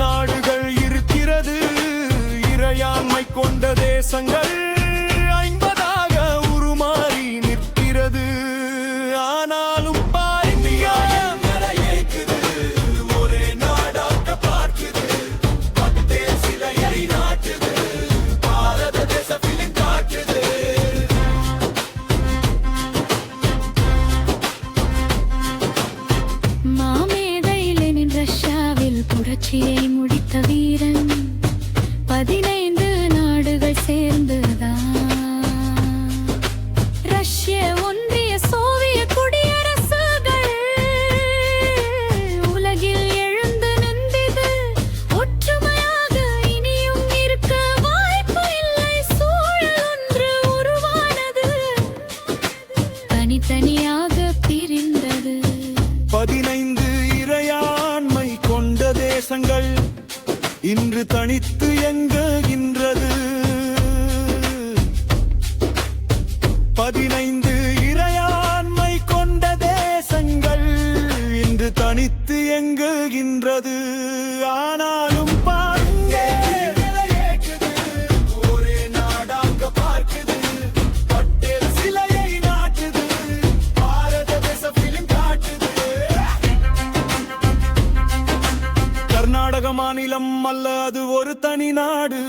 நாடுகள் இருக்கிறது இறையாண்மை கொண்ட தேசங்கள். te amo. தேசங்கள் இன்று தனித்து எங்குகின்றது. பதினைந்து இறையாண்மை கொண்ட தேசங்கள் இன்று தனித்து எங்குகின்றது. ஆனாலும் தமிழக மாநிலம் அல்ல அது ஒரு தனி நாடு.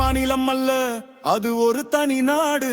மாநிலம் அல்ல அது ஒரு தனி நாடு.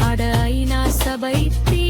அட ஐநா சபை தீ